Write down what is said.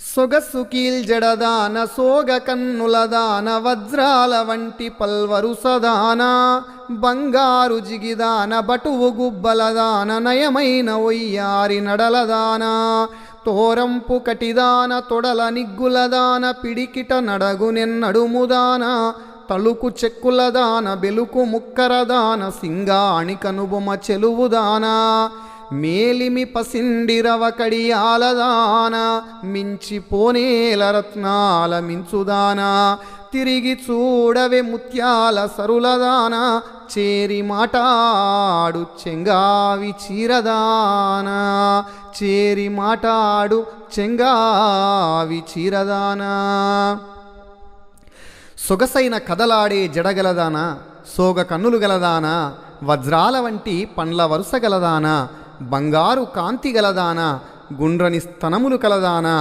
సొగసు కీల్జడదాన సోగ కన్నులదాన వజ్రాల వంటి పల్వరుసదాన బంగారు జిగిదాన బటువు గుబ్బలదాన నయమైన ఒయ్యారి నడలదాన తోరంపు కటిదాన తొడల నిగ్గులదాన పిడికిట నడగునెన్నడుముదాన తలుకు చెక్కులదాన బెలుకు ముక్కరదాన సింగాణి కనుబొమ చెలువుదాన మేలిమి పసిండిరవ కడియాలదాన మించిపోనేల రత్నాల మించుదాన తిరిగి చూడవే ముత్యాల సరులదాన చేరి మాటాడు చెంగావి చీరదాన చేరి మాటాడు చెంగావి చీరదాన. సొగసైన కదలాడే జడగలదానా సోగ కన్నులు గలదానా వజ్రాల వంటి పండ్ల వరుస గలదానా బంగారు కాంతి గలదానా గుండ్రని స్తనములు కలదానా.